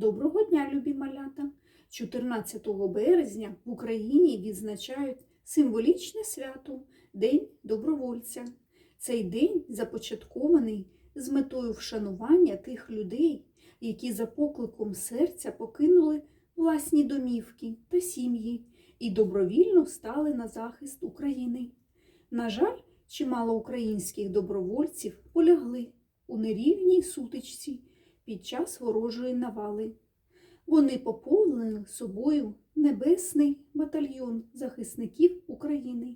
Доброго дня, любі малята! 14 березня в Україні відзначають символічне свято День добровольця. Цей день започаткований з метою вшанування тих людей, які за покликом серця покинули власні домівки та сім'ї і добровільно стали на захист України. На жаль, чимало українських добровольців полягли у нерівній сутичці під час ворожої навали. Вони поповнили собою небесний батальйон захисників України.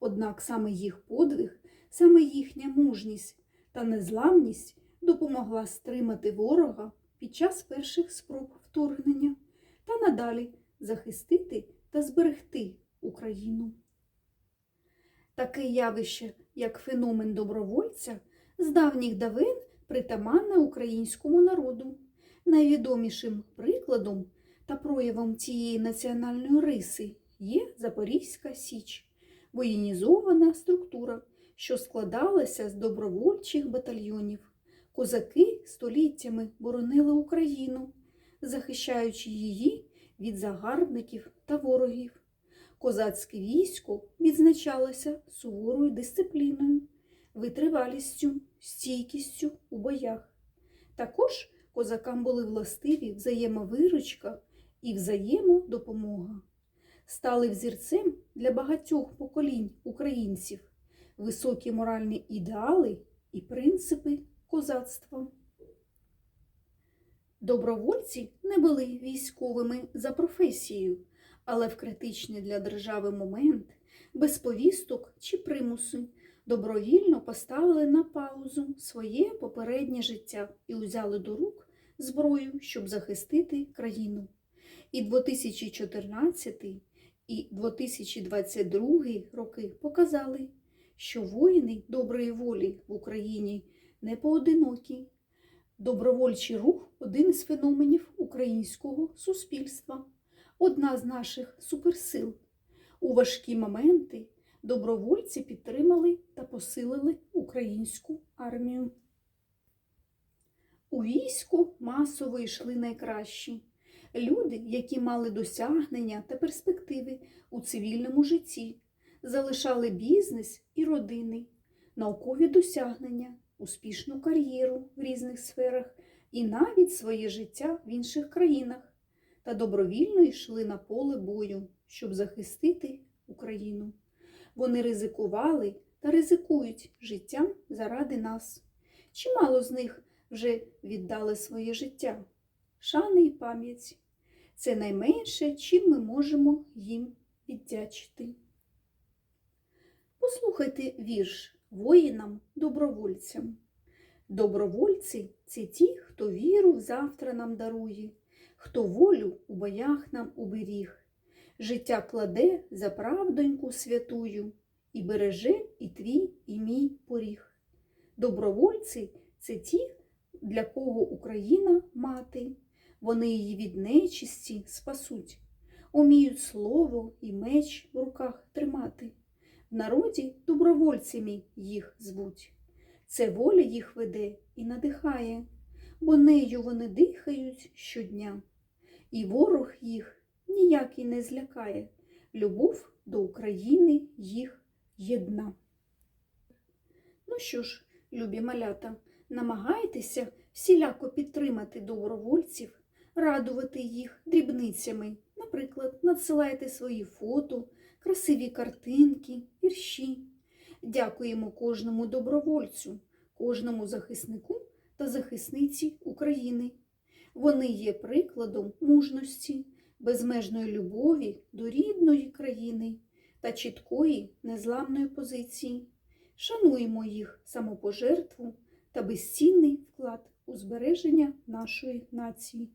Однак саме їх подвиг, саме їхня мужність та незламність допомогла стримати ворога під час перших спроб вторгнення та надалі захистити та зберегти Україну. Таке явище, як феномен добровольця, з давніх давин притаманне українському народу. Найвідомішим прикладом та проявом цієї національної риси є Запорізька Січ, воєнізована структура, що складалася з добровольчих батальйонів. Козаки століттями боронили Україну, захищаючи її від загарбників та ворогів. Козацьке військо відзначалося суворою дисципліною, витривалістю, стійкістю у боях. Також козакам були властиві взаємовиручка і взаємодопомога. Стали взірцем для багатьох поколінь українців високі моральні ідеали і принципи козацтва. Добровольці не були військовими за професією, але в критичний для держави момент, без повісток чи примусу, добровільно поставили на паузу своє попереднє життя і узяли до рук зброю, щоб захистити країну. І 2014 і 2022 роки показали, що воїни доброї волі в Україні не поодинокі. Добровольчий рух один із феноменів українського суспільства, одна з наших суперсил. У важкі моменти добровольці підтримали та посилили українську армію. У війську масово йшли найкращі люди, які мали досягнення та перспективи у цивільному житті, залишали бізнес і родини, наукові досягнення, успішну кар'єру в різних сферах і навіть своє життя в інших країнах та добровільно йшли на поле бою, щоб захистити Україну. Вони ризикували та ризикують життям заради нас. Чимало з них вже віддали своє життя. Шани і пам'ять це найменше, чим ми можемо їм віддячити. Послухайте вірш воїнам, добровольцям. Добровольці це ті, хто віру завтра нам дарує, хто волю у боях нам уберіг, життя кладе за правдоньку святую і береже і твій, і мій поріг. Добровольці це ті, для кого Україна мати, вони її від нечисті спасуть, уміють слово і меч в руках тримати. В народі добровольцями їх звуть. Це воля їх веде і надихає, бо нею вони дихають щодня. І ворог їх ніякий не злякає. Любов до України їх єдна. Ну що ж, любі малята, намагайтеся всіляко підтримати добровольців, радувати їх дрібницями. Наприклад, надсилайте свої фото, красиві картинки, вірші. Дякуємо кожному добровольцю, кожному захиснику та захисниці України. Вони є прикладом мужності, безмежної любові до рідної країни та чіткої незламної позиції. Шануємо їх самопожертву та безцінний вклад у збереження нашої нації.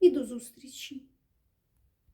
І до зустрічі!